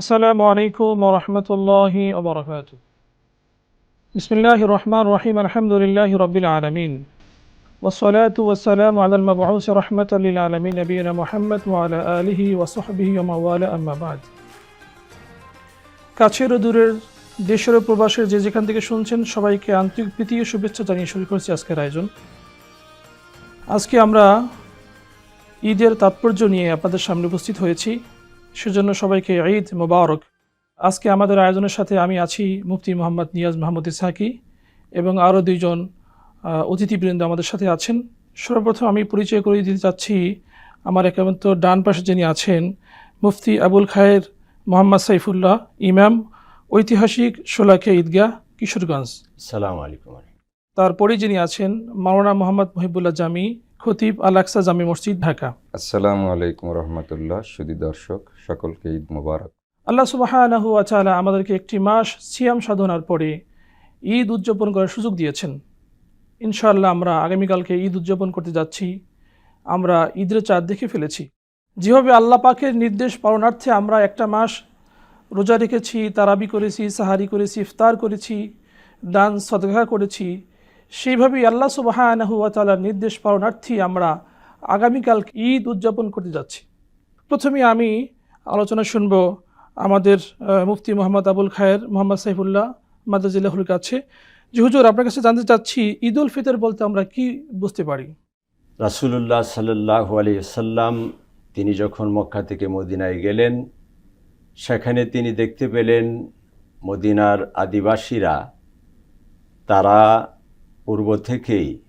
السلام عليكم ورحمة الله وبركاته بسم الله الرحمن الرحيم الحمد لله رب العالمين والصلاة والسلام على المبعوث رحمة للعالمين نبينا محمد وعلى آله وصحبه ومن والاه أما بعد কাছের ও দূরের দেশের ও প্রবাসের যে যেখান থেকে শুনছেন সবাইকে আন্তরিক প্রীতি ও শুভেচ্ছা জানিয়ে শুরু করছি আজকের আয়োজন আজকে আমরা ঈদের তাৎপর্য নিয়ে আপনাদের সামনে উপস্থিত হয়েছি সেজন্য সবাইকে ঈদ মোবারক। আজকে আমাদের আয়োজনের সাথে আমি আছি মুফতি মোহাম্মদ নিয়াজ মাহমুদ ইসাকি এবং আরও দুইজন অতিথিবৃন্দ আমাদের সাথে আছেন। সর্বপ্রথম আমি পরিচয় করে দিতে চাচ্ছি আমার একান্ত ডান পাশে যিনি আছেন মুফতি আবুল খায়ের মোহাম্মদ সাইফুল্লাহ ইমাম ঐতিহাসিক শোলাকে ঈদগাহ কিশোরগঞ্জ। সালাম আলাইকুম। তারপরে যিনি আছেন মাওলানা মোহাম্মদ মহিবুল্লাহ জামি খতিব আল আকসা জামি মসজিদ ঢাকা। আসসালামু আলাইকুম রহমতুল্লাহ সুদী দর্শক সকলকে ঈদ মোবারক। আল্লাহ আচালা আমাদেরকে একটি মাস সিয়াম সাধনার পরে ঈদ উদযাপন করার সুযোগ দিয়েছেন। ইনশাআল্লাহ আমরা আগামীকালকে ঈদ উদযাপন করতে যাচ্ছি। আমরা ঈদের চাঁদ দেখে ফেলেছি। যেভাবে আল্লাহ পাকের নির্দেশ পালনার্থে আমরা একটা মাস রোজা রেখেছি তারাবি করেছি সাহারি করেছি ইফতার করেছি দান সদগা করেছি সেইভাবেই আল্লাহ সুবাহানাহু আচালার নির্দেশ পালনার্থী আমরা আগামীকাল ঈদ উদযাপন করতে যাচ্ছি। প্রথমে আমি আলোচনা শুনব আমাদের মুফতি মোহাম্মদ আবুল খায়ের, মোহাম্মদ সাইফুল্লাহ মাদাজিল্লাহুর কাছে। যে হুজুর, আপনার কাছে জানতে চাচ্ছি ঈদ উল ফিতর বলতে আমরা কি বুঝতে পারি? রাসুলুল্লাহ সাল্লাহ আলিয়াল্লাম তিনি যখন মক্কা থেকে মদিনায় গেলেন, সেখানে তিনি দেখতে পেলেন মদিনার আদিবাসীরা, তারা পূর্ব থেকেই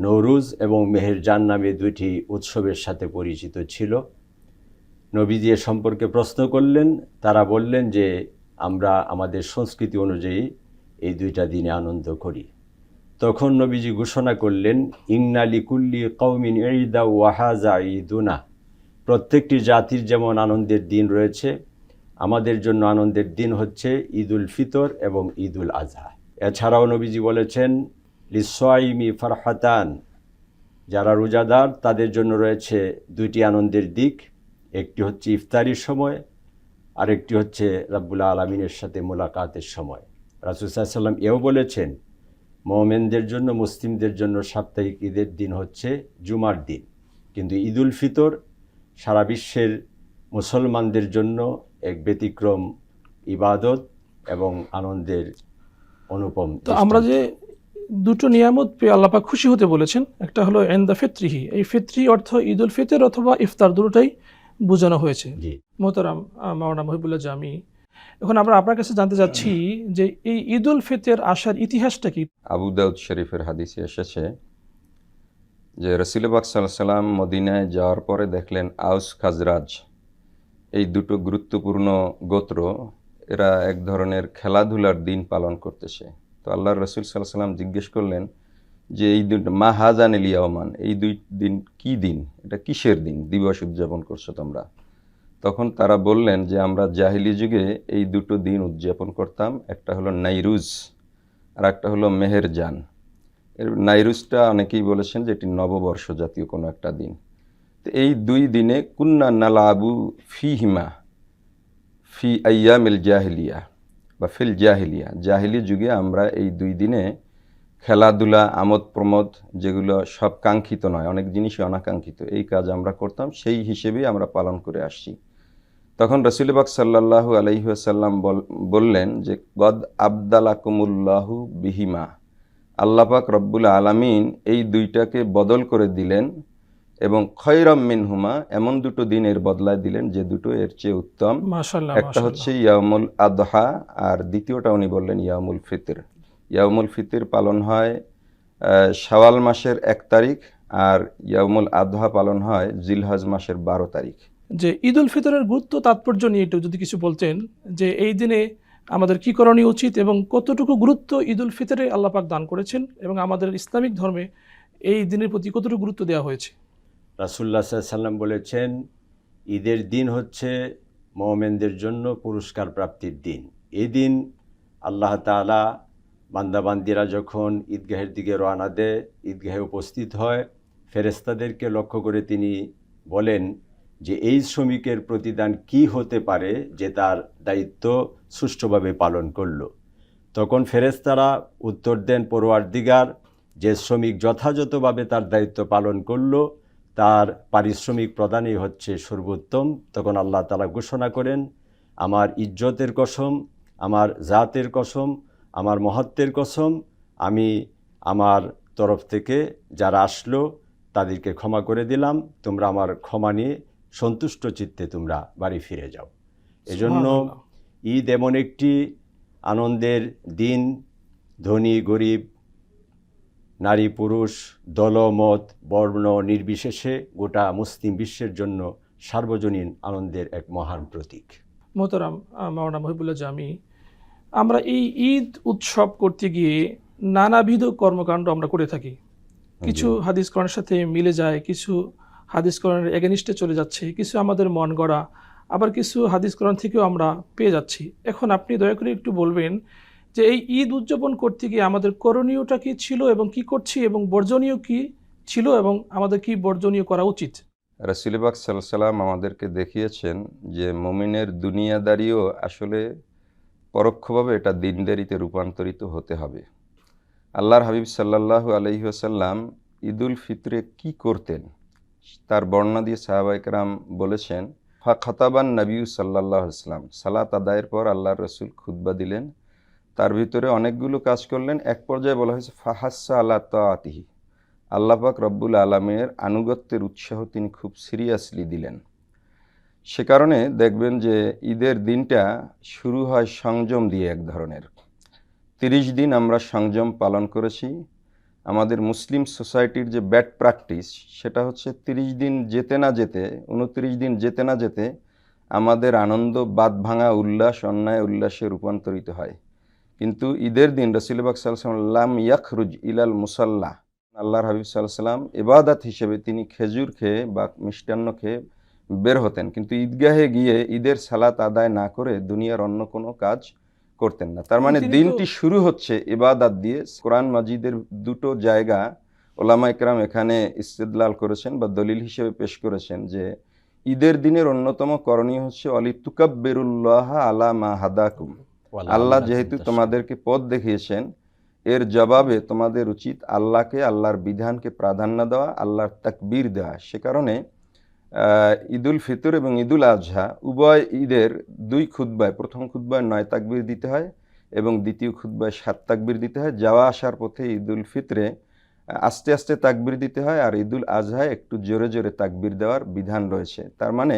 নৌরুজ এবং মেহেরজান নামে দুইটি উৎসবের সাথে পরিচিত ছিল। নবীজি এ সম্পর্কে প্রশ্ন করলেন, তারা বললেন যে, আমরা আমাদের সংস্কৃতি অনুযায়ী এই দুইটা দিনে আনন্দ করি। তখন নবীজি ঘোষণা করলেন ইংনালি কুল্লি কৌমিন ঈদা ওয়াহাজা ঈদুনা। প্রত্যেকটি জাতির যেমন আনন্দের দিন রয়েছে, আমাদের জন্য আনন্দের দিন হচ্ছে ঈদুল ফিতর এবং ঈদুল আজহা এছাড়াও নবীজি বলেছেন লিসাইমি ফারহাতান যারা রোজাদার, তাদের জন্য রয়েছে দুইটি আনন্দের দিক। একটি হচ্ছে ইফতারির সময় আর একটি হচ্ছে রাব্বুল আলমিনের সাথে মোলাকাতের সময়। রাসুসাল্লাম এও বলেছেন, মোমেনদের জন্য, মুসলিমদের জন্য সাপ্তাহিক ঈদের দিন হচ্ছে জুমার দিন। কিন্তু ঈদুল ফিতর সারা বিশ্বের মুসলমানদের জন্য এক ব্যতিক্রম ইবাদত এবং আনন্দের অনুপম তো আমরা যে দুটো নিয়ামত পেয়ে আল্লাপাক খুশি হতে বলেছেন একটা হলো এন্দা ফিত্রিহি। এই ফিত্রি অর্থ ঈদ উল ফিতর অথবা ইফতার দুটোটাই বোঝানো হয়েছে। জি। মোহতারাম আহ, মাওলানা মহিবুল্লাহ জামি। এখন আমরা আপনার কাছে জানতে চাচ্ছি যে এই ঈদ উল ফিতর আসার ইতিহাসটা কি? আবু দাউদ শরীফের হাদিসে এসেছে যে রসুলবাক সাল্লাম মদিনায় যাওয়ার পরে দেখলেন আউস খাজরাজ। এই দুটো গুরুত্বপূর্ণ গোত্র এরা এক ধরনের খেলাধুলার দিন পালন করতেছে। তো আল্লাহ রসুল সাল্লাহ সাল্লাম জিজ্ঞেস করলেন যে, এই দুটো মা হাজান এলিয়াওমান এই দুই দিন কি দিন? এটা কিসের দিন? দিবস উদযাপন করছ তোমরা? তখন তারা বললেন যে, আমরা জাহিলি যুগে এই দুটো দিন উদযাপন করতাম, একটা হলো নাইরুজ আর একটা হলো মেহেরজান। এর নাইরুজটা অনেকেই বলেছেন যে, এটি নববর্ষ জাতীয় কোনো একটা দিন। তো এই দুই দিনে কুন্না নালা আবু ফি আয়ামিল জাহিলিয়া বা ফিল জাহিলিয়া। জাহিলি যুগে আমরা এই দুই দিনে খেলাধুলা, আমোদ প্রমোদ যেগুলো সব কাঙ্ক্ষিত নয়, অনেক জিনিসই অনাকাঙ্ক্ষিত। এই কাজ আমরা করতাম, সেই হিসেবেই আমরা পালন করে আসছি। তখন রসুলবাক সাল্লাহু আলহিহাসাল্লাম বললেন যে, গদ আবদালাকুমুল্লাহু বিহিমা। আল্লাপাক রব্বুল আলামিন এই দুইটাকে বদল করে দিলেন এবং খয়রম মিনহুমা এমন দুটো দিনের বদলায় দিলেন যে দুটো এর চেয়ে উত্তম। একটা হচ্ছে ইয়ামুল আদহা আর দ্বিতীয়টা উনি বললেন ইয়ামুল ফিতর। ইয়ামুল ফিতর পালন হয় শাওয়াল মাসের এক তারিখ আর ইয়ামুল আদহা পালন হয় জিলহজ মাসের বারো তারিখ। যে ঈদ উল ফিতরের গুরুত্ব তাৎপর্য নিয়ে একটু যদি কিছু বলতেন যে এই দিনে আমাদের কি করণীয় উচিত এবং কতটুকু গুরুত্ব ঈদ উল ফিতরে আল্লাপাক দান করেছেন এবং আমাদের ইসলামিক ধর্মে এই দিনের প্রতি কতটুকু গুরুত্ব দেওয়া হয়েছে? রাসুল্লাহ সাল্লাম বলেছেন, ঈদের দিন হচ্ছে মোমেনদের জন্য পুরস্কার প্রাপ্তির দিন। এই দিন আল্লাহ তালা বান্দাবান্দিরা যখন ঈদগাহের দিকে রওনা দেয়, ঈদগাহে উপস্থিত হয় ফেরেস্তাদেরকে লক্ষ্য করে তিনি বলেন যে, এই শ্রমিকের প্রতিদান কি হতে পারে যে তার দায়িত্ব সুষ্ঠুভাবে পালন করল। তখন ফেরেশতারা উত্তর দেন পড়ুয়ার দিগার যে শ্রমিক যথাযথভাবে তার দায়িত্ব পালন করল তার পারিশ্রমিক প্রদানই হচ্ছে সর্বোত্তম। তখন আল্লাহ তালা ঘোষণা করেন আমার ইজ্জতের কসম আমার জাতের কসম আমার মহত্বের কসম আমি আমার তরফ থেকে যারা আসলো তাদেরকে ক্ষমা করে দিলাম। তোমরা আমার ক্ষমা নিয়ে সন্তুষ্ট চিত্তে তোমরা বাড়ি ফিরে যাও। এজন্য ঈদ এমন একটি আনন্দের দিন। ধনী গরিব নারী পুরুষ দলমত বর্ণ নির্বিশেষে গোটা মুসলিম বিশ্বের জন্য সার্বজনীন আনন্দের এক মহান প্রতীক। মোহতারাম আহ, মাওলানা মহিবুল্লাহ জামি আমরা এই ঈদ উৎসব করতে গিয়ে নানাবিধ কর্মকাণ্ড আমরা করে থাকি। কিছু হাদিস কোরআনের সাথে মিলে যায় কিছু হাদিস কোরআনের এগেনিস্টে চলে যাচ্ছে কিছু আমাদের মন গড়া আবার কিছু হাদিস কোরআন থেকেও আমরা পেয়ে যাচ্ছি। এখন আপনি দয়া করে একটু বলবেন যে এই ঈদ উদযাপন করতে গিয়ে আমাদের করণীয়টা কি ছিল এবং কি করছি এবং বর্জনীয় কি ছিল এবং আমাদের কি বর্জনীয় করা উচিত? রসুলবাক সাল্লাম আমাদেরকে দেখিয়েছেন যে মমিনের দুনিয়াদারিও আসলে পরোক্ষভাবে এটা দিনদারিতে রূপান্তরিত হতে হবে। আল্লাহর হাবিব সাল্লাল্লাহু আলহি আসাল্লাম ঈদুল ফিতরে কি করতেন তার বর্ণনা দিয়ে সাহাবাইকরাম বলেছেন ফা খতাবান নবীউ সাল্লাহ ইসলাম সালাত আদায়ের পর আল্লাহর রসুল খুতবা দিলেন তার ভিতরে অনেকগুলো কাজ করলেন। এক পর্যায়ে বলা হয়েছে ফাহাসা আল্লাহ তাতিহি আল্লাপাক রব্বুল আলমের আনুগত্যের উৎসাহ তিনি খুব সিরিয়াসলি দিলেন। সে কারণে দেখবেন যে ঈদের দিনটা শুরু হয় সংযম দিয়ে এক ধরনের। তিরিশ দিন আমরা সংযম পালন করেছি। আমাদের মুসলিম সোসাইটির যে ব্যাড প্র্যাকটিস, সেটা হচ্ছে তিরিশ দিন যেতে না যেতে, উনত্রিশ দিন যেতে না যেতে আমাদের আনন্দ বাদ ভাঙা উল্লাস, অন্যায়, উল্লাসে রূপান্তরিত হয়। কিন্তু ঈদের দিন রসিলবাক সাল্লাম ইয়াখরুজ ইলাল মুসাল্লা। আল্লাহর হাবিব সাল্লাম এবাদাত হিসেবে তিনি খেজুর খেয়ে বা মিষ্টান্ন খেয়ে বের হতেন। কিন্তু ঈদগাহে গিয়ে ঈদের সালাত আদায় না করে দুনিয়ার অন্য কোনো কাজ করতেন না। তার মানে দিনটি শুরু হচ্ছে ইবাদাত দিয়ে। কোরআন মাজিদের দুটো জায়গা ওলামা ইকরাম এখানে ইস্তেদলাল করেছেন বা দলিল হিসেবে পেশ করেছেন যে ঈদের দিনের অন্যতম করণীয় হচ্ছে অলি তুকাব্বেরুল্লাহ আলা মা হাদাকুম। আল্লাহ যেহেতু তোমাদেরকে পথ দেখিয়েছেন এর জবাবে তোমাদের উচিত আল্লাহকে আল্লাহর বিধানকে প্রাধান্য দেওয়া আল্লাহর তাকবীর দেওয়া। সে কারণে ঈদুল ফিতর এবং ঈদুল আজহা উভয় ঈদের দুই খুদ্বায় প্রথম খুদ্বায় নয় তাকবীর দিতে হয় এবং দ্বিতীয় খুদ্বায় সাত তাকবীর দিতে হয়। যাওয়া আসার পথে ঈদুল ফিতরে আস্তে আস্তে তাকবীর দিতে হয় আর ঈদুল আজহায় একটু জোরে জোরে তাকবীর দেওয়ার বিধান রয়েছে। তার মানে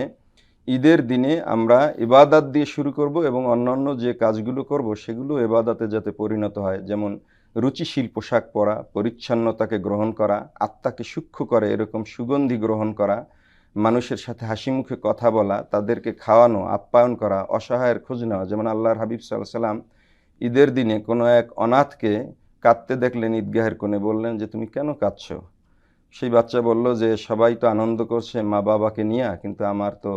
ঈদের দিনে আমরা ইবাদাত দিয়ে শুরু করব এবং অন্যান্য যে কাজগুলো করব, সেগুলো এবাদাতে যাতে পরিণত হয়। যেমন রুচিশীল পোশাক পরা, পরিচ্ছন্নতাকে গ্রহণ করা, আত্মাকে সূক্ষ্ম করে, এরকম সুগন্ধি গ্রহণ করা, মানুষের সাথে হাসি মুখে কথা বলা, তাদেরকে খাওয়ানো, আপ্যায়ন করা, অসহায়ের খোঁজ নেওয়া। যেমন আল্লাহর হাবিব সাল্লাহ সাল্লাম ঈদের দিনে কোনো এক অনাথকে কাঁদতে দেখলেন, ঈদগাহের কোণে বললেন যে, তুমি কেন কাঁদছ? সেই বাচ্চা বলল যে, সবাই তো আনন্দ করছে মা বাবাকে নিয়ে, কিন্তু আমার তো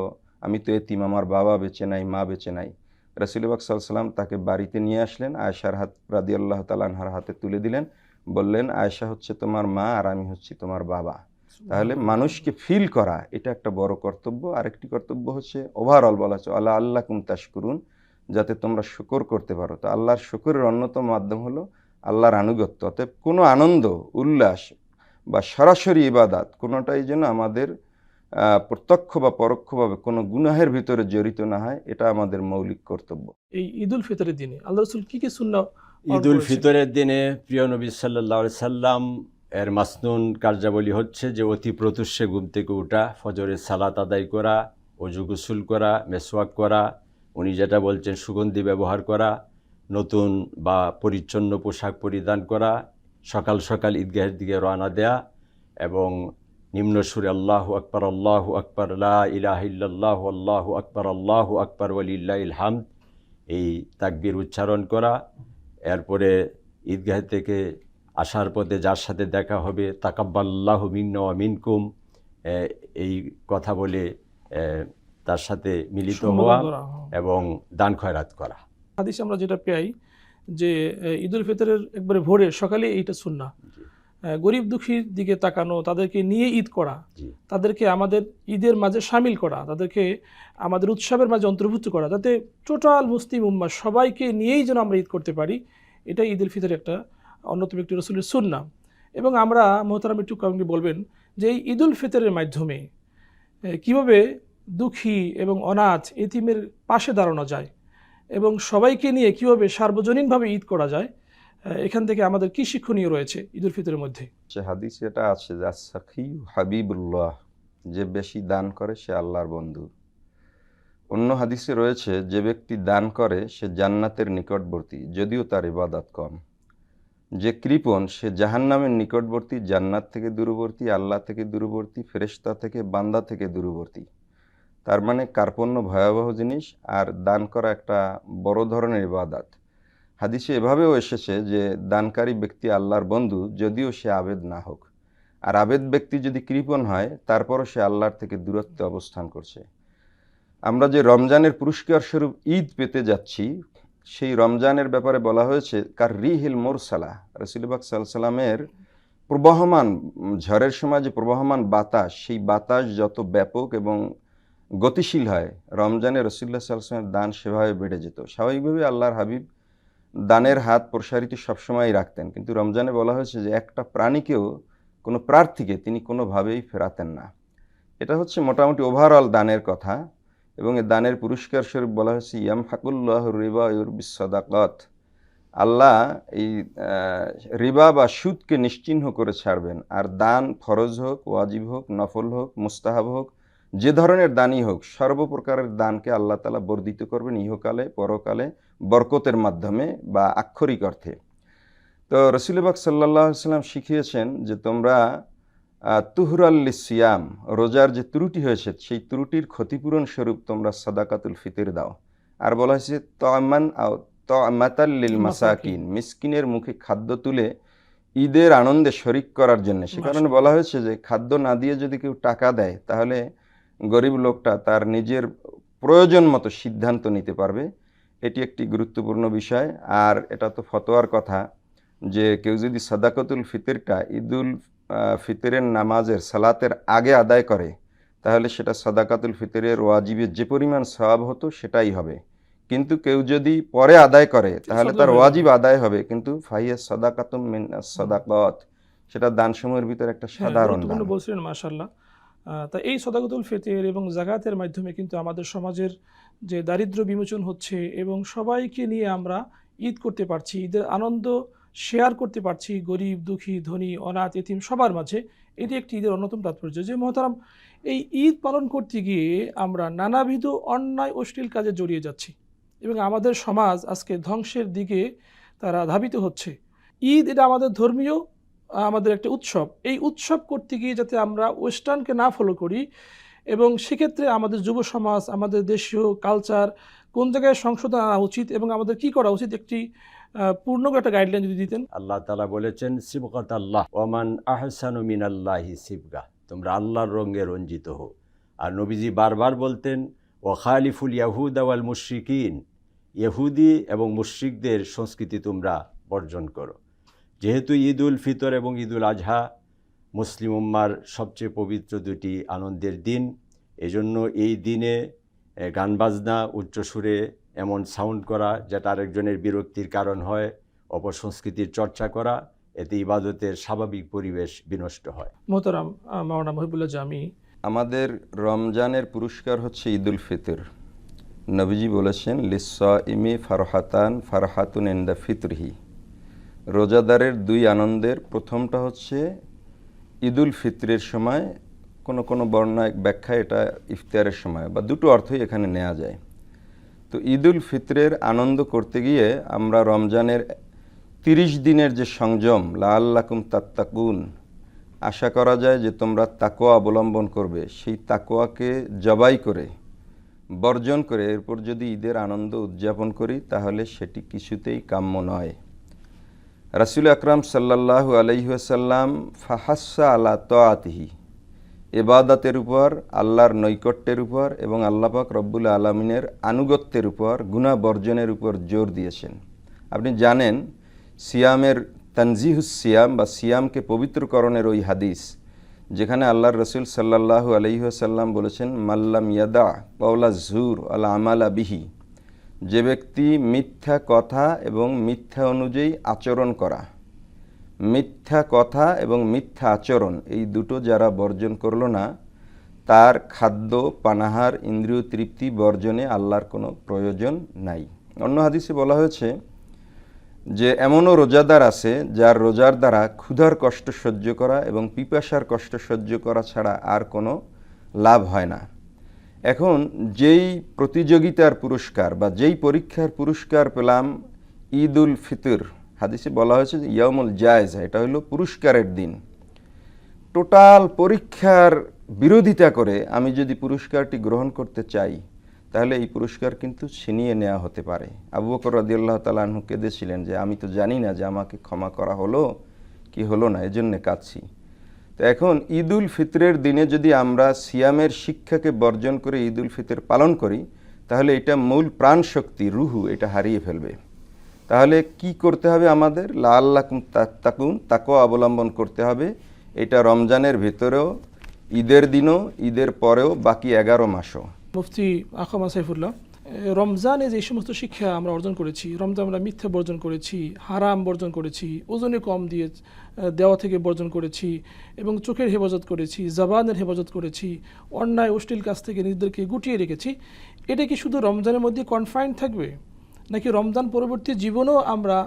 আমি তো এতিম আমার বাবা বেঁচে নাই মা বেঁচে নাই। রসুলবাক সাল্লাম তাকে বাড়িতে নিয়ে আসলেন আয়সার হাত রাদি আল্লাহ তালানহার হাতে তুলে দিলেন বললেন আয়সা হচ্ছে তোমার মা আর আমি হচ্ছি তোমার বাবা। তাহলে মানুষকে ফিল করা এটা একটা বড় কর্তব্য। আরেকটি কর্তব্য হচ্ছে ওভারঅল বলা হচ্ছে আল্লাহ আল্লাহ কুম করুন যাতে তোমরা শুকর করতে পারো। তো আল্লাহর শুকরের অন্যতম মাধ্যম হলো আল্লাহর আনুগত্য। অতএব কোনো আনন্দ উল্লাস বা সরাসরি ইবাদাত কোনোটাই যেন আমাদের প্রত্যক্ষ বা পরোক্ষভাবে কোনো গুনাহের ভিতরে জড়িত না হয় এটা আমাদের মৌলিক কর্তব্য। এই ঈদ উল ফিতরের দিনে আল্লাহ রসুল কি কি শূন্য ঈদুল ফিতরের দিনে প্রিয় নবী সাল্লাহ সাল্লাম এর মাসনুন কার্যাবলী হচ্ছে যে অতি প্রতুষ্যে ঘুম থেকে ওঠা ফজরের সালাত আদায় করা অজু গোসুল করা মেসওয়াক করা উনি যেটা বলছেন সুগন্ধি ব্যবহার করা নতুন বা পরিচ্ছন্ন পোশাক পরিধান করা সকাল সকাল ঈদগাহের দিকে রওনা দেয়া এবং নিম্ন সুরে আল্লাহ আকবর আল্লাহ আকবর লা ইলাহ ইল্লাল্লাহু আল্লাহু আকবর আল্লাহ আকবর ওয়ালিল্লাহিল হামদ। এই তাকবির উচ্চারণ করা এরপরে ঈদগাহ থেকে আসার পথে যার সাথে দেখা হবে তাকাব্বাল্লাহ মিন্না মিনকুম এই কথা বলে তার সাথে মিলিত হওয়া হ্যাঁ। এবং দান খয়রাত করা। হাদিসে আমরা যেটা পাই যে ঈদুল ঈদ ফিতরের একবারে ভোরে সকালে এইটা সুন্না গরিব দুঃখীর দিকে তাকানো তাদেরকে নিয়ে ঈদ করা তাদেরকে আমাদের ঈদের মাঝে সামিল করা তাদেরকে আমাদের উৎসবের মাঝে অন্তর্ভুক্ত করা যাতে টোটাল মুসলিম উম্মা সবাইকে নিয়েই যেন আমরা ঈদ করতে পারি এটাই ঈদ উল ফিতরের একটা অন্যতম একটি রসুলের সুন্না এবং আমরা মোহতারাম একটু কারণে বলবেন যে এই ঈদ উল ফিতরের মাধ্যমে কীভাবে দুঃখী এবং অনাথ এতিমের পাশে দাঁড়ানো যায় এবং সবাইকে নিয়ে কীভাবে সার্বজনীনভাবে ঈদ করা যায় এখান থেকে আমাদের কি শিক্ষণীয় রয়েছে ঈদ উল ফিতরের মধ্যে? সে হাদিস এটা আছে হাবিবুল্লাহ, যে বেশি দান করে সে আল্লাহর বন্ধু। অন্য হাদিসে রয়েছে, যে ব্যক্তি দান করে, সে জান্নাতের নিকটবর্তী, যদিও তার ইবাদত কম। যে কৃপণ, সে জাহান্নামের নিকটবর্তী, জান্নাত থেকে দূরবর্তী, আল্লাহ থেকে দূরবর্তী, ফেরেশতা থেকে, বান্দা থেকে দূরবর্তী। তার মানে কার্পণ্য ভয়াবহ জিনিস, আর দান করা একটা বড় ধরনের ইবাদাত। হাদিসে এভাবেও এসেছে যে, দানকারী ব্যক্তি আল্লাহর বন্ধু যদিও সে আবেদ না হোক। আর আবেদ ব্যক্তি যদি কৃপণ হয়, তারপরও সে আল্লাহর থেকে দূরত্বে অবস্থান করছে। আমরা যে রমজানের পুরস্কার স্বরূপ ঈদ পেতে যাচ্ছি, সেই রমজানের ব্যাপারে বলা হয়েছে, কার রিহিল মোরসালা। রসুলবাক সাল্লামের প্রবাহমান, ঝড়ের সময় যে প্রবাহমান বাতাস, সেই বাতাস যত ব্যাপক এবং গতিশীল হয়, রমজানে রসুল্লাহ সাল্লামের দান সেভাবে বেড়ে যেত। স্বাভাবিকভাবে আল্লাহর হাবিব দানের হাত প্রসারিত সবসময়ই রাখতেন। কিন্তু রমজানে বলা হয়েছে যে, একটা প্রাণীকেও কোনো প্রার্থীকে তিনি কোনোভাবেই ফেরাতেন না। এটা হচ্ছে মোটামুটি ওভারঅল দানের কথা এবং এই দানের পুরস্কার স্বরূপ বলা হয়েছে ইয়াম ফাকুল্লাহ রিবা ইউরবিস আল্লাহ এই রিবা বা সুদকে নিশ্চিহ্ন করে ছাড়বেন। আর দান ফরজ হোক, ওয়াজিব হোক, নফল হোক, মুস্তাহাব হোক, যে ধরনের দানই হোক, সর্বপ্রকারের দানকে আল্লাহ তালা বর্ধিত করবেন ইহকালে, পরকালে বরকতের মাধ্যমে বা আক্ষরিক অর্থে। তো রসুলবাক সাল্লাহ সাল্লাম শিখিয়েছেন যে তোমরা তুহরাল্লি সিয়াম রোজার যে ত্রুটি হয়েছে সেই ত্রুটির ক্ষতিপূরণ স্বরূপ তোমরা সাদাকাতুল ফিতর দাও। আর বলা হয়েছে তমান আও তমাতাল্লিল মাসাকিন। মিসকিনের মুখে খাদ্য তুলে ঈদের আনন্দে শরিক করার জন্য। সে কারণে বলা হয়েছে যে খাদ্য না দিয়ে যদি কেউ টাকা দেয় তাহলে গরিব লোকটা তার নিজের প্রয়োজন মতো সিদ্ধান্ত নিতে পারবে। এটি একটি গুরুত্বপূর্ণ বিষয়। আর এটা তো ফতোয়ার কথা যে কেউ যদি সাদাকতুল ফিতরটা ঈদুল ফিতরের নামাজের সালাতের আগে আদায় করে তাহলে সেটা সাদাকাতুল ফিতরের ওয়াজিবের যে পরিমাণ সওয়াব হতো সেটাই হবে। কিন্তু কেউ যদি পরে আদায় করে তাহলে তার ওয়াজিব আদায় হবে। কিন্তু ফাইয়া সাদাকাতুম মিন সাদাকত সেটা দানসমূহের ভিতরে একটা হ্যাঁ, সাধারণ বলছিলেন মাশাল্লাহ তা এই সদাগতুল ফেতের এবং জাকাতের মাধ্যমে কিন্তু আমাদের সমাজের যে দারিদ্র বিমোচন হচ্ছে এবং সবাইকে নিয়ে আমরা ঈদ করতে পারছি, ঈদের আনন্দ শেয়ার করতে পারছি, গরিব, দুঃখী, ধনী, অনাথ, এতিম সবার মাঝে, এটি একটি ঈদের অন্যতম তাৎপর্য। যে মহতারাম, এই ঈদ পালন করতে গিয়ে আমরা নানাবিধ অন্যায় অশ্লীল কাজে জড়িয়ে যাচ্ছি এবং আমাদের সমাজ আজকে ধ্বংসের দিকে তারা ধাবিত হচ্ছে। ঈদ এটা আমাদের ধর্মীয় আমাদের একটা উৎসব। এই উৎসব করতে গিয়ে যাতে আমরা ওয়েস্টার্নকে না ফলো করি এবং সেক্ষেত্রে আমাদের যুব সমাজ, আমাদের দেশীয় কালচার কোন জায়গায় সংশোধন আনা উচিত এবং আমাদের কি করা উচিত একটি পূর্ণাঙ্গ একটা গাইডলাইন যদি দিতেন। আল্লাহ তালা বলেছেন সিবকত আল্লাহ ওমান আহসানু মিনাল্লাহি সিবগা। তোমরা আল্লাহর রঙে রঞ্জিত হো আর নবীজি বারবার বলতেন ও খালিফুল ইয়াহুদ আওয়াল মুশ্রিকিন। ইহুদি এবং মুশ্রিকদের সংস্কৃতি তোমরা বর্জন করো। যেহেতু ঈদ উল ফিতর এবং ঈদ উল আজহা মুসলিম উম্মার সবচেয়ে পবিত্র দুটি আনন্দের দিন এজন্য এই দিনে গান বাজনা উচ্চসুরে এমন সাউন্ড করা যেটা আরেকজনের বিরক্তির কারণ হয় অপসংস্কৃতির চর্চা করা এতে ইবাদতের স্বাভাবিক পরিবেশ বিনষ্ট হয়। মোহতারাম আহ, মাওলানা মহিবুল্লাহ জামি। আমাদের রমজানের পুরস্কার হচ্ছে ঈদুল ফিতর। নবীজি বলেছেন লিসা ইমি ফারহাতান ফারহাতুন এন্দা ফিতরহি। রোজাদারের দুই আনন্দের প্রথমটা হচ্ছে ঈদুল ফিতরের সময়, কোনো কোনো বর্ণায় ব্যাখ্যা এটা ইফতারের সময়, বা দুটো অর্থই এখানে নেওয়া যায়। তো ঈদুল ফিতরের আনন্দ করতে গিয়ে আমরা রমজানের তিরিশ দিনের যে সংযম লাল্লাকুম তাত্তাকুন, আশা করা যায় যে তোমরা তাকোয়া অবলম্বন করবে। সেই তাকোয়াকে জবাই করে, বর্জন করে, এরপর যদি ঈদের আনন্দ উদযাপন করি, তাহলে সেটি কিছুতেই কাম্য নয়। রাসুল আকরাম সাল্লাল্লাহু আলহিহাসাল্লাম ফাহাসা আলা তাতিহি এবাদাতের উপর, আল্লাহর নৈকট্যের উপর এবং আল্লাপাক রব্বুল আলমিনের আনুগত্যের উপর গুণা বর্জনের উপর জোর দিয়েছেন। আপনি জানেন, সিয়ামের তানজিহুস সিয়াম বা সিয়ামকে পবিত্রকরণের ওই হাদিস, যেখানে আল্লাহর রসুল সাল্লাল্লাহু আলহিহাসাল্লাম বলেছেন, মাল্লাম ইয়াদা কওলা জুর আল আমালা বিহি। যে ব্যক্তি মিথ্যা কথা এবং মিথ্যা অনুযায়ী আচরণ করা। মিথ্যা কথা এবং মিথ্যা আচরণ, এই দুটো যারা বর্জন করল না, তার খাদ্য, পানাহার, ইন্দ্রিয় তৃপ্তি বর্জনে আল্লাহর কোনো প্রয়োজন নাই। অন্য হাদিসে বলা হয়েছে যে, এমনও রোজাদার আছে যার রোজার দ্বারা ক্ষুধার কষ্ট সহ্য করা এবং পিপাসার কষ্ট সহ্য করা ছাড়া আর কোনো লাভ হয় না। এখন যেই প্রতিযোগিতার পুরস্কার বা যেই পরীক্ষার পুরস্কার পেলাম ঈদ উল ফিতর, হাদিসে বলা হয়েছে যে ইয়ামুল জায়জা, এটা হলো পুরস্কারের দিন। টোটাল পরীক্ষার বিরোধিতা করে আমি যদি পুরস্কারটি গ্রহণ করতে চাই, তাহলে এই পুরস্কার কিন্তু ছিনিয়ে নেওয়া হতে পারে। আবু বকর রাদিয়াল্লাহ তালাহু কেঁদেছিলেন যে, আমি তো জানি না যে আমাকে ক্ষমা করা হলো কি হলো না, এজন্যে কাঁদছি। তো এখন ঈদ উল ফিতরের দিনে যদি আমরা সিয়ামের শিক্ষাকে বর্জন করে ঈদ উল ফিতর পালন করি, তাহলে এটা মূল প্রাণ শক্তি রুহু, এটা হারিয়ে ফেলবে। তাহলে কি করতে হবে আমাদের? লাল্লাকুম তাকুন তাকেও অবলম্বন করতে হবে। এটা রমজানের ভেতরেও, ঈদের দিনও, ঈদের পরেও, বাকি এগারো মাসও। মুফতি আখমা সাইফুল্লাহ রমজানে যে সমস্ত শিক্ষা আমরা অর্জন করেছি, রমজান আমরা মিথ্যা বর্জন করেছি, হারাম বর্জন করেছি, ওজনে কম দিয়ে দেওয়া থেকে বর্জন করেছি এবং চোখের হেফাজত করেছি, জবানের হেফাজত করেছি, অন্যায়, অশ্লীল কাছ থেকে নিজেদেরকে গুটিয়ে রেখেছি। এটা কি শুধু রমজানের মধ্যে কনফাইন থাকবে? নাকি রমজান পরবর্তী জীবনেও আমরা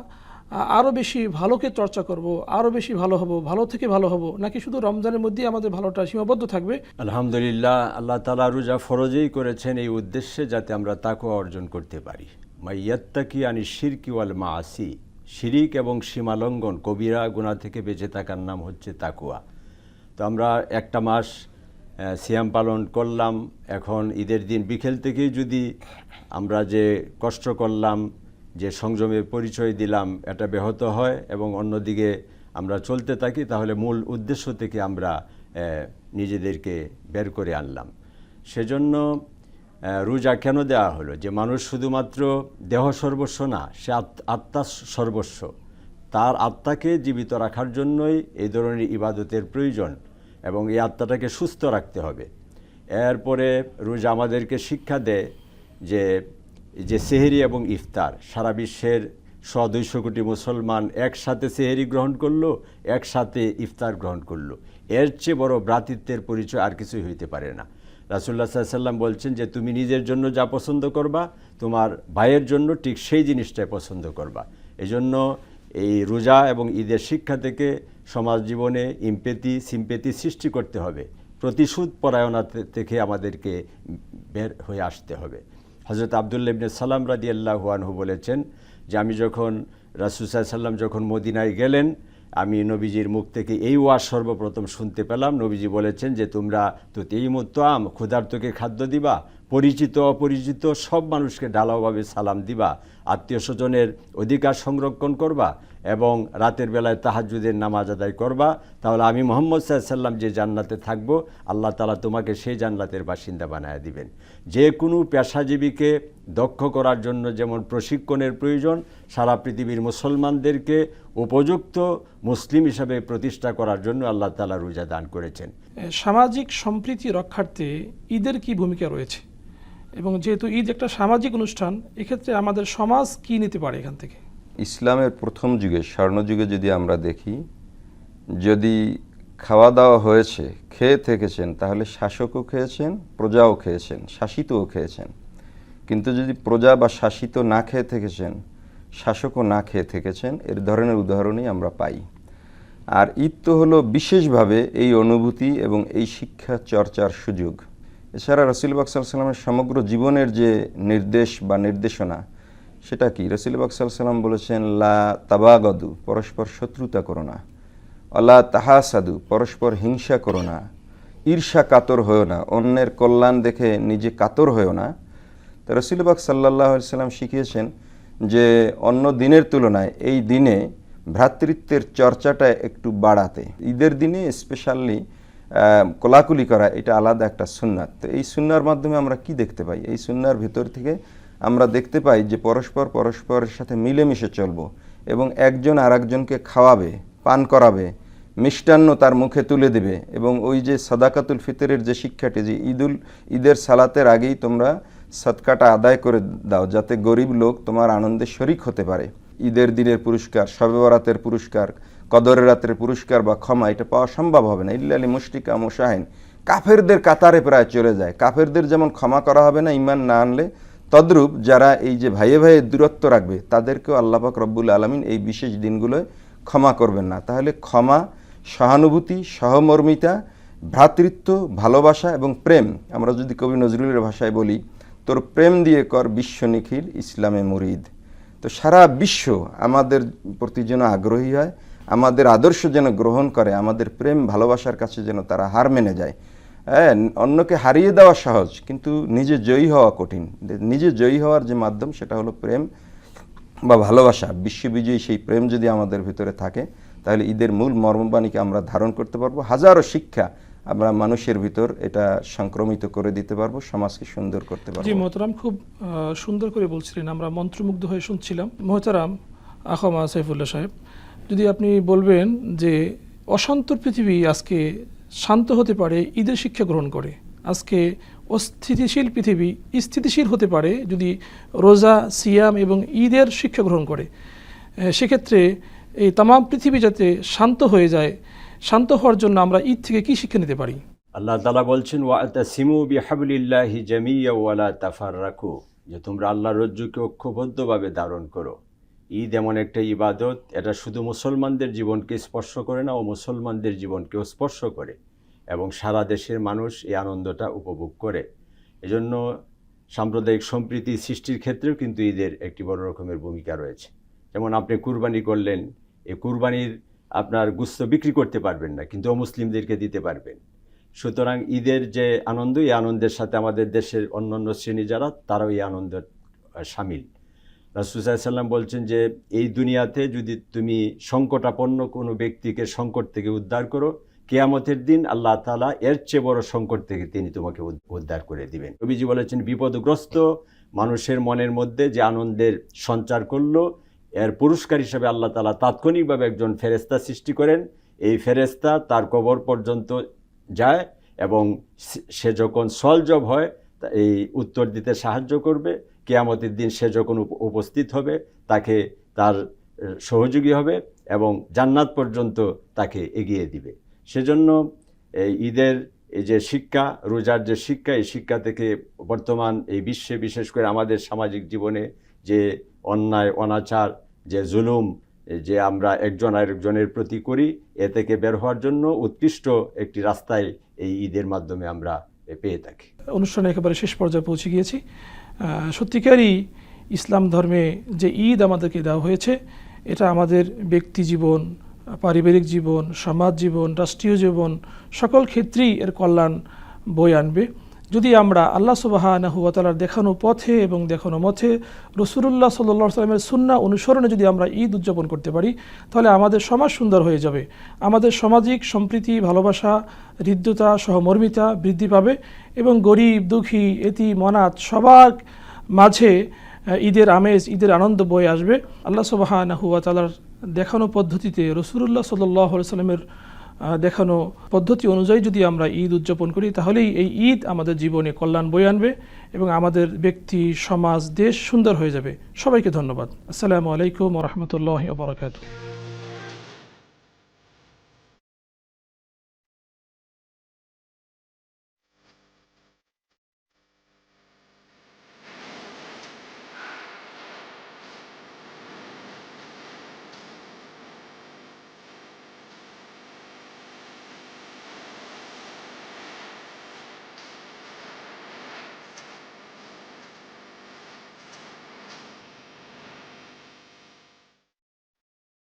আরও বেশি ভালোকে চর্চা করব আরও বেশি ভালো হব, ভালো থেকে ভালো হব? নাকি শুধু রমজানের মধ্যেই আমাদের ভালোটা সীমাবদ্ধ থাকবে? আলহামদুলিল্লাহ, আল্লাহ তালা রোজা ফরজেই করেছেন এই উদ্দেশ্যে যাতে আমরা তাকুয়া অর্জন করতে পারি। মাইয়াত্তাকি আনি শিরকি ওয়াল মা আসি শিরিক এবং সীমালঙ্ঘন, কবিরা গুণা থেকে বেঁচে থাকার নাম হচ্ছে তাকুয়া তো আমরা একটা মাস সিয়াম পালন করলাম, এখন ঈদের দিন বিকেল থেকেই যদি আমরা যে কষ্ট করলাম, যে সংযমের পরিচয় দিলাম, এটা ব্যাহত হয় এবং অন্যদিকে আমরা চলতে থাকি, তাহলে মূল উদ্দেশ্য থেকে আমরা নিজেদেরকে বের করে আনলাম। সেজন্য রোজা কেন দেওয়া হলো? যে মানুষ শুধুমাত্র দেহ সর্বস্ব না, সে আত- আত্মা সর্বস্ব। তার আত্মাকে জীবিত রাখার জন্যই এই ধরনের ইবাদতের প্রয়োজন এবং এই আত্মাটাকে সুস্থ রাখতে হবে। এরপরে রোজা আমাদেরকে শিক্ষা দেয় যে যে সেহেরি এবং ইফতার, সারা বিশ্বের শ দুইশো কোটি মুসলমান একসাথে সেহেরি গ্রহণ করল, একসাথে ইফতার গ্রহণ করল। এর চেয়ে বড় ভ্রাতৃত্বের পরিচয় আর কিছুই হইতে পারে না। রাসুল্লাহ সাল্লাম বলছেন যে তুমি নিজের জন্য যা পছন্দ করবা, তোমার ভাইয়ের জন্য ঠিক সেই জিনিসটাই পছন্দ করবা। এজন্য এই রোজা এবং ঈদের শিক্ষা থেকে সমাজ জীবনে ইম্পেতি সিম্পেতি সৃষ্টি করতে হবে। প্রতিশোধ পরায়ণা থেকে আমাদেরকে বের হয়ে আসতে হবে। হজরত আবদুল্লা ইবনে সালাম রাদি আল্লাহু বলেছেন যে আমি যখন রাসুসাই সাল্লাম যখন মদিনায় গেলেন আমি নবীজির মুখ থেকে এই ওয়াজ সর্বপ্রথম শুনতে পেলাম। নবীজি বলেছেন যে, তোমরা তো তেই মতো আম ক্ষুধার্তকে খাদ্য দিবা পরিচিত, অপরিচিত সব মানুষকে ঢালাওভাবে সালাম দিবা, আত্মীয় স্বজনের অধিকার সংরক্ষণ করবা এবং রাতের বেলায় তাহাজুদের নামাজ আদায় করবা। তাহলে আমি মোহাম্মদ সাল্লাম যে জান্নাতে থাকব, আল্লাহ তালা তোমাকে সেই জান্নাতের বাসিন্দা বানায় দিবেন। যে কোনো পেশাজীবীকে দক্ষ করার জন্য যেমন প্রশিক্ষণের প্রয়োজন, সারা পৃথিবীর মুসলমানদেরকে উপযুক্ত মুসলিম হিসাবে প্রতিষ্ঠা করার জন্য আল্লাহ তালা রোজা দান করেছেন। সামাজিক সম্প্রীতি রক্ষার্থে ঈদের কি ভূমিকা রয়েছে? এবং যেহেতু ঈদ একটা সামাজিক অনুষ্ঠান, এক্ষেত্রে আমাদের সমাজ কি নিতে পারে এখান থেকে? ইসলামের প্রথম যুগে স্বর্ণযুগে যদি আমরা দেখি, যদি খাওয়া দাওয়া হয়েছে, খেয়ে থেকেছেন, তাহলে শাসকও খেয়েছেন, প্রজাও খেয়েছেন, শাসিতও খেয়েছেন। কিন্তু যদি প্রজা বা শাসিত না খেয়ে থেকেছেন, শাসকও না খেয়ে থেকেছেন, এর ধরনের উদাহরণই আমরা পাই। আর ঈদ তো হলো বিশেষভাবে এই অনুভূতি এবং এই শিক্ষা চর্চার সুযোগ। এছাড়া রসুল বাকসাল সাল্লামের সমগ্র জীবনের যে নির্দেশ বা নির্দেশনা, সেটা কি? রসুল বাকসাল সাল্লাম বলেছেন, লা তাবাগদু, পরস্পর শত্রুতা করো না। অলা তাহাসাদু, পরস্পর হিংসা করো না। ঈর্ষা কাতর হয়েও না। অন্যের কল্যাণ দেখে নিজে কাতর হয়েও না। তো রসুলবাক সাল্লাহ সাল্লাম শিখিয়েছেন যে, অন্য দিনের তুলনায় এই দিনে ভ্রাতৃত্বের চর্চাটা একটু বাড়াতে। ঈদের দিনে স্পেশালি কোলাকুলি করা, এটা আলাদা একটা সুন্নাত। তো এই সুন্নার মাধ্যমে আমরা কি দেখতে পাই? এই সুন্নার ভিতর থেকে আমরা দেখতে পাই যে পরস্পর পরস্পরের সাথে মিলেমিশে চলবো এবং একজন আর একজনকে খাওয়াবে, পান করাবে, মিষ্টান্ন তার মুখে তুলে দেবে এবং ওই যে সাদাকাতুল ফিতরের যে শিক্ষাটি, যে ঈদুল, ঈদের সালাতের আগেই তোমরা সৎকাটা আদায় করে দাও যাতে গরিব লোক তোমার আনন্দে শরিক হতে পারে। ঈদের দিনের পুরস্কার শবে বরাতের পুরস্কার কদরের রাতের পুরস্কার বা ক্ষমা এটা পাওয়া সম্ভব হবে না। ইল্লা ইল্লালি মুষ্টিকা মোশাহিন। কাফেরদের কাতারে প্রায় চলে যায়। কাফেরদের যেমন ক্ষমা করা হবে না ইমান না আনলে, তদ্রূপ যারা এই যে ভাইয়ে ভাইয়ে দূরত্ব রাখবে, তাদেরকেও আল্লাপাক রব্বুল আলমিন এই বিশেষ দিনগুলোয় ক্ষমা করবেন না। তাহলে ক্ষমা, সহানুভূতি, সহমর্মিতা, ভ্রাতৃত্ব, ভালোবাসা এবং প্রেম, আমরা যদি কবি নজরুলের ভাষায় বলি, তোর প্রেম দিয়ে কর বিশ্ব নিখিল ইসলামে মুরিদ। তো সারা বিশ্ব আমাদের প্রতি যেন আগ্রহী হয় আমাদের আদর্শ যেন গ্রহণ করে, আমাদের প্রেম, ভালোবাসার কাছে যেন তারা হার মেনে যায়। হ্যাঁ অন্যকে হারিয়ে দেওয়া সহজ, কিন্তু নিজে জয়ী হওয়া কঠিন। নিজে জয়ী হওয়ার যে মাধ্যম, সেটা হলো প্রেম বা ভালোবাসা। বিশ্ববিজয়ী সেই প্রেম যদি আমাদের ভিতরে থাকে, তাহলে ঈদের মূল মর্মবাণীকে আমরা ধারণ করতে পারব। হাজারো শিক্ষা আমরা মানুষের ভিতর এটা সংক্রমিত করে দিতে পারব, সমাজকে সুন্দর করতে পারব। মোহতারাম, খুব সুন্দর করে বলছিলেন। আমরা মন্ত্রমুগ্ধ হয়ে শুনছিলাম। মোহতারাম, আহমা সাইফুল্লাহ সাহেব। যদি আপনি বলবেন যে অশান্তর পৃথিবী আজকে শান্ত হতে পারে, ঈদের শিক্ষা গ্রহণ করে। আজকে অস্থিতিশীল পৃথিবী স্থিতিশীল হতে পারে যদি রোজা, সিয়াম এবং ঈদের শিক্ষা গ্রহণ করে। সেক্ষেত্রে এই তাম পৃথিবী যাতে শান্ত হয়ে যায়, শান্ত হওয়ার জন্য আমরা ঈদ থেকে কি শিক্ষা নিতে পারি? আল্লাহ তালা বলছেন ওয়ালা তাফার যে তোমরা আল্লাহ রজ্জুকে ঐক্যবদ্ধভাবে ধারণ করো। ঈদ এমন একটা ইবাদত, এটা শুধু মুসলমানদের জীবনকে স্পর্শ করে না, ও মুসলমানদের জীবনকেও স্পর্শ করে এবং সারা দেশের মানুষ এই আনন্দটা উপভোগ করে। এজন্য সাম্প্রদায়িক সম্প্রীতি সৃষ্টির ক্ষেত্রেও কিন্তু ঈদের একটি বড় রকমের ভূমিকা রয়েছে। যেমন আপনি কুরবানি করলেন, এই কুরবানির আপনার গুস্ত বিক্রি করতে পারবেন না, কিন্তু অমুসলিমদেরকে দিতে পারবেন। সুতরাং ঈদের যে আনন্দ, এই আনন্দের সাথে আমাদের দেশের অন্যান্য শ্রেণি যারা, তারাও এই আনন্দের সামিল। রাসুসাল্লাম বলছেন যে, এই দুনিয়াতে যদি তুমি সংকটাপন্ন কোনো ব্যক্তিকে সংকট থেকে উদ্ধার করো, কেয়ামতের দিন আল্লাহ তালা এর চেয়ে বড় সংকট থেকে তিনি তোমাকে উদ- উদ্ধার করে দিবেন। কবিজি বলেছেন, বিপদগ্রস্ত মানুষের মনের মধ্যে যে আনন্দের সঞ্চার করল, এর পুরস্কার হিসাবে আল্লাহ তালা তাৎক্ষণিকভাবে একজন ফেরেস্তা সৃষ্টি করেন। এই ফেরেস্তা তার কবর পর্যন্ত যায় এবং সে- যখন সলজব হয় এই উত্তর দিতে সাহায্য করবে। কেয়ামতের দিন সে যখন উপ- উপস্থিত হবে, তাকে তার সহযোগী হবে এবং জান্নাত পর্যন্ত তাকে এগিয়ে দিবে। সেজন্য এই ঈদের এই যে শিক্ষা, রোজার যে শিক্ষা, এই শিক্ষা থেকে বর্তমান এই বিশ্বে বিশেষ করে আমাদের সামাজিক জীবনে যে অন্যায়, অনাচার, যে জুলুম যে আমরা একজন আরেকজনের প্রতি করি, এ থেকে বের হওয়ার জন্য উৎকৃষ্ট একটি রাস্তায় এই ঈদের মাধ্যমে আমরা পেয়ে থাকি। অনুষ্ঠানে একেবারে শেষ পর্যায়ে পৌঁছে গিয়েছি। সত্যিকারই ইসলাম ধর্মে যে ঈদ আমাদেরকে দেওয়া হয়েছে, এটা আমাদের ব্যক্তি জীবন, পারিবারিক জীবন, সমাজ জীবন, রাষ্ট্রীয় জীবন, সকল ক্ষেত্রেই এর কল্যাণ বই আনবে। যদি আমরা আল্লাহ সুবাহানহুয়াতালার দেখানো পথে এবং দেখানো মথে রসুল্লাহ সাল্লা সাল্লামের সুন্না অনুসরণে যদি আমরা ঈদ উদযাপন করতে পারি, তাহলে আমাদের সমাজ সুন্দর হয়ে যাবে। আমাদের সামাজিক সম্প্রীতি, ভালোবাসা, হৃদ্যতা, সহমর্মিতা বৃদ্ধি পাবে এবং গরিব, দুঃখী এতি মনাত সবার মাঝে ঈদের আমেজ, ঈদের আনন্দ বয়ে আসবে। আল্লাহ সুবাহানহুয়া তালার দেখানো পদ্ধতিতে রসুল্লাহ সাল্লাহ সাল্লামের দেখানো পদ্ধতি অনুযায়ী যদি আমরা ঈদ উদযাপন করি, তাহলেই এই ঈদ আমাদের জীবনে কল্যাণ বয়ে আনবে এবং আমাদের ব্যক্তি, সমাজ, দেশ সুন্দর হয়ে যাবে। সবাইকে ধন্যবাদ। আসসালামু আলাইকুম রহমতুল্লাহ বরকাত